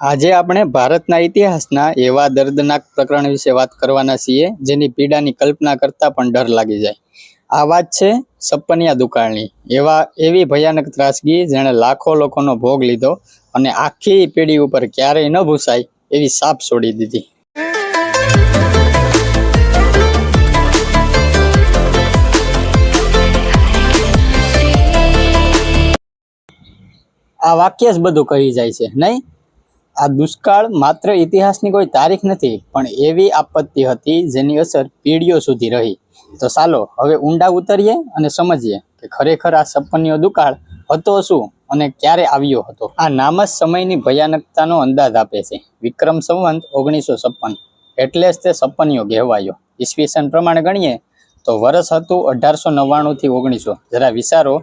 આજે આપણે ભારતના ઇતિહાસના એવા દર્દનાક પ્રકરણ વિશે વાત કરવાના છીએ, જેની પીડાની કલ્પના કરતા પણ ડર લાગી જાય. આ વાત છે સપનિયા દુકાળની. એવા, એવી ભયાનક ત્રાસગી જેણે લાખો લોકોનો ભોગ લીધો અને આખી પેઢી ઉપર ક્યારેય ન ભૂસાય એવી સાપ છોડી દીધી. આ વાક્ય જ બધું કહી જાય છે, નહીં? આ દુષ્કાળ માત્ર ઇતિહાસની કોઈ તારીખ નથી, પણ એવી આપત્તિ હતી જેની અસર પેઢીઓ સુધી રહી. તો ચાલો, હવે ઊંડા ઉતરીએ અને સમજીએ કે ખરેખર આ સપનીયો દુકાળ હતો શું અને ક્યારે આવ્યો હતો. આ નામ જ સમયની ભયાનકતાનો અંદાજ આપે છે. વિક્રમ સંવંત, ઓગણીસો છપ્પન. એટલે જ તે સપનિયો કહેવાયો. ઈસવીસન પ્રમાણે ગણીએ તો વર્ષ હતું અઢારસો નવ્વાણું થી ઓગણીસો. જરા વિચારો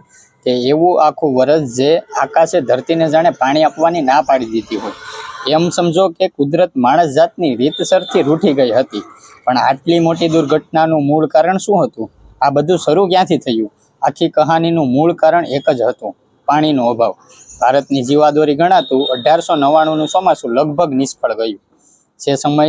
કે એવું આખું વરસ જે આકાશે ધરતીને જાણે પાણી આપવાની ના પાડી દીધી હોય. એમ સમજો કે કુદરત માણસ જાતની રીતસરથી રૂઠી ગઈ હતી. પણ આટલી મોટી દુર્ઘટનાનું મૂળ કારણ શું હતું? આ બધું શરૂ ક્યાંથી થયું? આખી કહાનીનું મૂળ કારણ એક જ હતું, પાણીનો અભાવ. ભારતની જીવાદોરી ગણાતું અઢારસો નવ્વાણુંનું ચોમાસું લગભગ નિષ્ફળ ગયું. જે સમય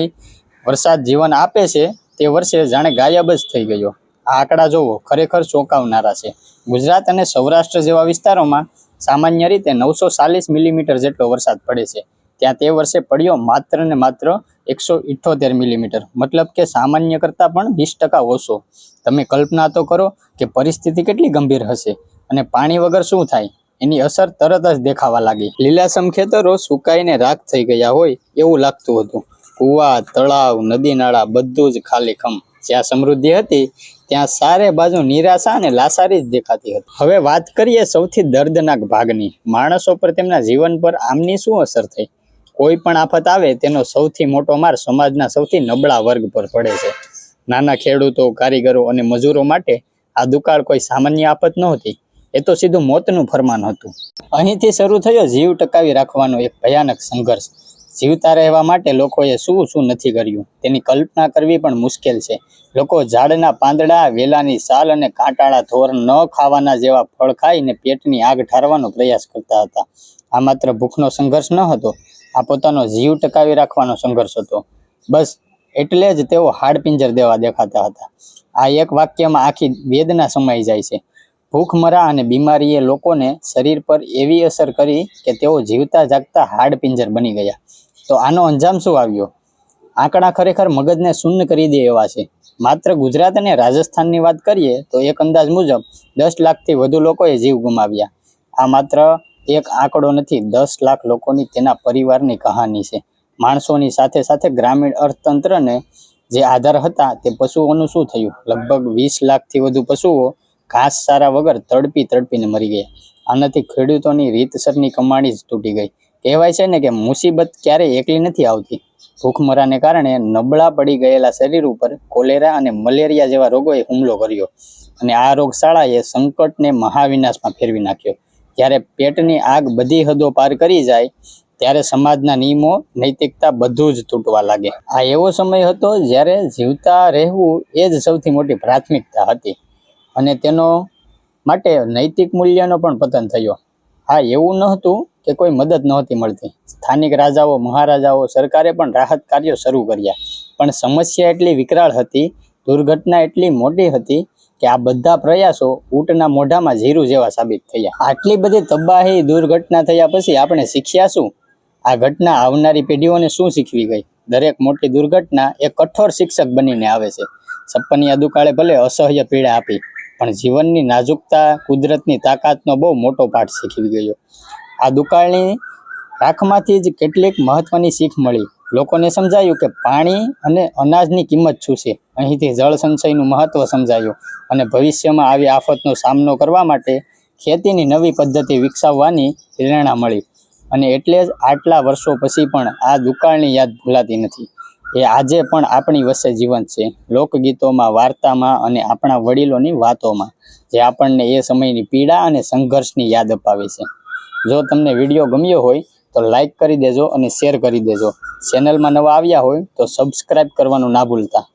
વરસાદ જીવન આપે છે, તે વર્ષે જાણે ગાયબ જ થઈ ગયો. આ આંકડા જોવો, ખરેખર ચોંકાવનારા છે. ગુજરાત અને સૌરાષ્ટ્ર જેવા વિસ્તારોમાં સામાન્ય રીતે નવસો ચાલીસ મિલીમીટર જેટલો વરસાદ પડે છે. ત્યાં તે વર્ષે પડ્યો માત્ર ને માત્ર એકસો ઇઠ્ઠોતેર મિલીમીટર. મતલબ કે સામાન્ય કરતાં પણ વીસ ટકા ઓછો. તમે કલ્પના તો કરો કે પરિસ્થિતિ કેટલી ગંભીર હશે અને પાણી વગર શું થાય? એની અસર તરત જ દેખાવા લાગી. લીલાસમ ખેતરો સુકાઈને રાખ થઈ ગયા હોય એવું લાગતું હતું. કુવા, તળાવ, નદી નાળા બધું જ ખાલી ખમ જ્યાં સમૃદ્ધિ હતી, ત્યાં સારે બાજુ નિરાશા અને લાસારી જ દેખાતી હતી. હવે વાત કરીએ સૌથી દર્દનાક ભાગની. માણસો પર તેમના જીવન પર આમની શું અસર થઈ? કોઈ પણ આફત આવે, તેનો સૌથી મોટો માર સમાજના સૌથી નબળા વર્ગ પર પડે છે. નાના ખેડૂતો, કારીગરો અને મજૂરો માટે આ દુકાળ કોઈ સામાન્ય આફત નહોતી. એ તો સીધું મોતનું ફરમાન હતું. અહીંથી શરૂ થયો જીવ ટકાવી રાખવાનો એક ભયાનક સંઘર્ષ. જીવતા રહેવા માટે લોકોએ શું શું નથી કર્યું? તેની કલ્પના કરવી પણ મુશ્કેલ છે. લોકો ઝાડના પાંદડા, વેલાની સાલ અને કાંટાળા થોર ન ખાવાના જેવા ફળ ખાઈને પેટની આગ ઠારવાનો પ્રયાસ કરતા હતા. આ માત્ર ભૂખનો સંઘર્ષ ન હતો, આ પોતાનો જીવ ટકાવી રાખવાનો સંઘર્ષ હતો. બસ એટલે જ તેઓ હાડપિંજર દેવા દેખાતા હતા. આ એક વાક્યમાં આખી વેદના સમાઈ જાય છે. ભૂખમરા અને બીમારીએ લોકોને શરીર પર એવી અસર કરી કે તેઓ જીવતા જાગતા હાડપિંજર બની ગયા. તો આનો અંજામ શું આવ્યો? આંકડા ખરેખર મગજને શૂન્ય કરી દે એવા છે. માત્ર ગુજરાત અને રાજસ્થાનની વાત કરીએ તો એક અંદાજ મુજબ દસ લાખથી વધુ લોકોએ જીવ ગુમાવ્યા. આ માત્ર એક આંકડો નથી, દસ લાખ લોકોની તેના પરિવારની કહાની છે. માણસોની સાથે સાથે ગ્રામીણ અર્થતંત્રને જે આધાર હતા તે પશુઓનું શું થયું? લગભગ વીસ લાખથી વધુ પશુઓ ઘાસ સારા વગર તડપી તડપીને મરી ગયા. આનાથી ખેડૂતોની રીતસરની કમાણી જ તૂટી ગઈ. કહેવાય છે ને કે મુસીબત ક્યારેય એકલી નથી આવતી. ભૂખમરાને કારણે નબળા પડી ગયેલા શરીર ઉપર કોલેરા અને મલેરિયા જેવા રોગોએ હુમલો કર્યો અને આ રોગશાળાએ સંકટને મહાવિનાશમાં ફેરવી નાખ્યો. જ્યારે પેટની આગ બધી હદો પાર કરી જાય, ત્યારે સમાજના નિયમો, નૈતિકતા બધું જ તૂટવા લાગે. આ એવો સમય હતો જ્યારે જીવતા રહેવું એ જ સૌથી મોટી પ્રાથમિકતા હતી અને તેનો માટે નૈતિક મૂલ્યનો પણ પતન થયો. હા, એવું ન હતું કે કોઈ મદદ નહોતી મળતી. સ્થાનિક રાજાઓ, મહારાજાઓ, સરકારે પણ રાહત કાર્યો શરૂ કર્યા. પણ સમસ્યા એટલી વિકરાળ હતી, દુર્ઘટના એટલી મોટી હતી કે આ બધા પ્રયાસો ઊંટના મોઢામાં જીરું જેવા સાબિત થયા. આટલી બધી તબાહી, દુર્ઘટના થયા પછી આપણે શીખ્યા શું? આ ઘટના આવનારી પેઢીઓને શું શીખવી ગઈ? દરેક મોટી દુર્ઘટના એક કઠોર શિક્ષક બનીને આવે છે. સપનિયા દુકાળે ભલે અસહ્ય પીડા આપી, પણ જીવનની નાજુકતા, કુદરતની તાકાતનો બહુ મોટો પાઠ શીખવી ગયો. આ દુકાળની રાખમાંથી જ કેટલીક મહત્વની શીખ મળી. લોકોને સમજાયું કે પાણી અને અનાજની કિંમત શું છે? અહીંથી જળ સંચયનું મહત્વ સમજાયું અને ભવિષ્યમાં આવી આફતનો સામનો કરવા માટે ખેતીની નવી પદ્ધતિ વિકસાવવાની પ્રેરણા મળી. અને એટલે જ આટલા વર્ષો પછી પણ આ દુકાળની યાદ ભૂલાતી નથી. એ આજે પણ આપણી વચ્ચે જીવંત છે. લોકગીતોમાં, વાર્તામાં અને આપણા વડીલોની વાતોમાં, જે આપણને એ સમયની પીડા અને સંઘર્ષની યાદ અપાવે છે. જો તમને વીડિયો ગમ્યો હોય તો લાઈક કરી દેજો અને શેર કરી દેજો. ચેનલમાં નવા આવ્યા હોય તો સબસ્ક્રાઈબ કરવાનું ના ભૂલતા.